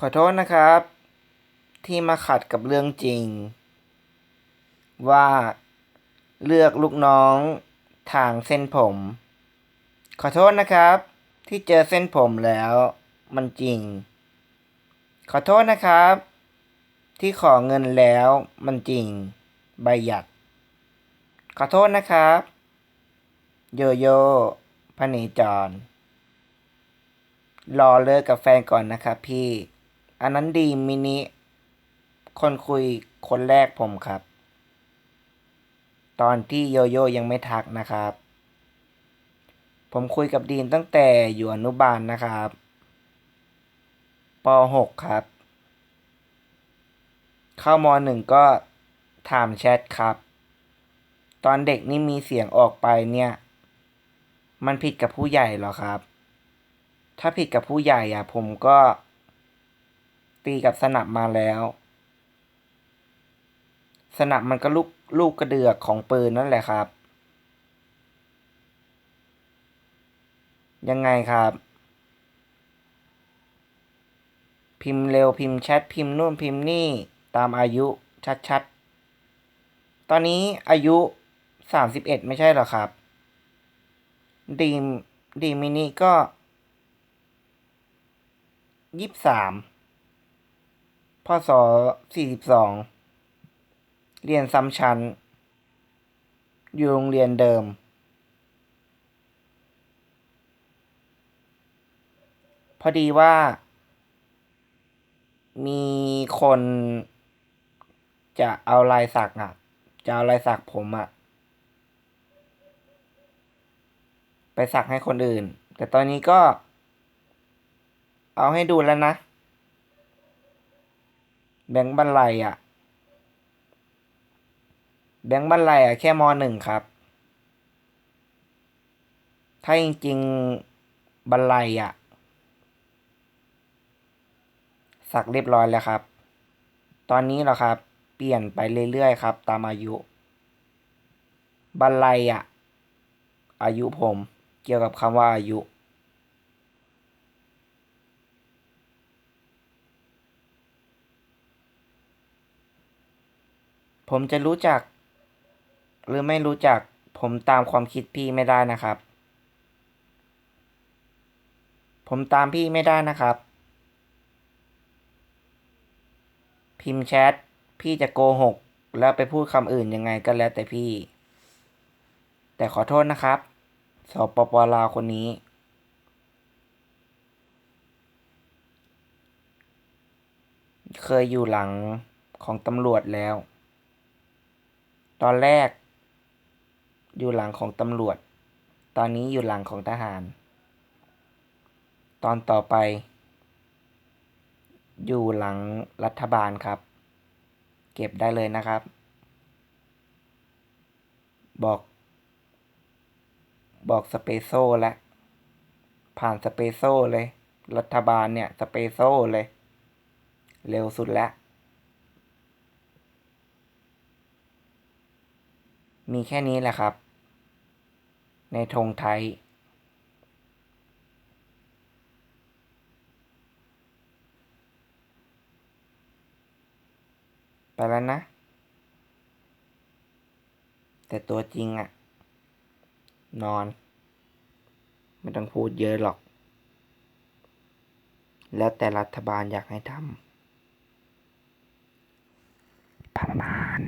ขอโทษนะครับ ที่มาขัดกับเรื่องจริง ว่าเลือกลูกน้องทางเส้นผม ขอโทษนะครับ ที่เจอเส้นผมแล้วมันจริง ขอโทษนะครับ ที่ขอเงินแล้วมันจริง ใบหยัด ขอโทษนะครับ โยโย่พเนจร รอเลิกกับแฟนก่อนนะครับพี่ อันนั้นดีมินิ คนคุยคนแรกผมครับ ตอนที่โยโย่ยังไม่ทักนะครับ ผมคุยกับดีนตั้งแต่อยู่อนุบาลนะครับป .6 ครับ เข้าม .1 ก็ถามแชทครับ ตอนเด็กนี่มีเสียงออกไปเนี่ย มันผิดกับผู้ใหญ่หรอครับ ถ้าผิดกับผู้ใหญ่อะผมก็ ตีกับสนับมาแล้ว สนับมันก็ลูกลูกกระเดือกของปืนนั่นแหละครับ ยังไงครับ พิมพ์เร็วพิมพ์แชทพิมพ์นู่นพิมพ์นี่ตามอายุชัดๆ ตอนนี้อายุสามสิบเอ็ดไม่ใช่หรอครับ ดีมดีมินิก็ยี่สิบสาม พศสี่สิบสองเรียนซ้ำชั้น อยู่โรงเรียนเดิม พอดีว่า มีคนจะเอาลายสักอะ จะเอาลายสักผมอะ ไปสักให้คนอื่น แต่ตอนนี้ก็ เอาให้ดูแล้วนะ แบงค์บันไลอะ แบงค์บันไลอะ แค่มหนึ่งครับ ถ้าจริงๆบันไลอะ สักเรียบร้อยแล้วครับ ตอนนี้เหรอครับ เปลี่ยนไปเรื่อยๆครับ ตามอายุบันไลอะ อายุผมเกี่ยวกับคำว่าอายุ ผมจะรู้จัก หรือไม่รู้จัก ผมตามความคิดพี่ไม่ได้นะครับ ผมตามพี่ไม่ได้นะครับ พิมพ์แชทพี่จะโกหก แล้วไปพูดคำอื่นยังไงก็แล้วแต่พี่ แต่ขอโทษนะครับสปปลาวคนนี้ เคยอยู่หลังของตำรวจแล้ว ตอนแรก อยู่หลังของตำรวจ ตอนนี้อยู่หลังของทหาร ตอนต่อไป อยู่หลังรัฐบาลครับ เก็บได้เลยนะครับ บอก บอกสเปโซแล้วผ่านสเปโซเลย รัฐบาลเนี่ย สเปโซเลย เร็วสุดแล้ว มีแค่นี้แหละครับ ในธงไทย ไปแล้วนะ แต่ตัวจริงอะนอน ไม่ต้องพูดเยอะหรอก แล้วแต่รัฐบาลอยากให้ทำประมาณ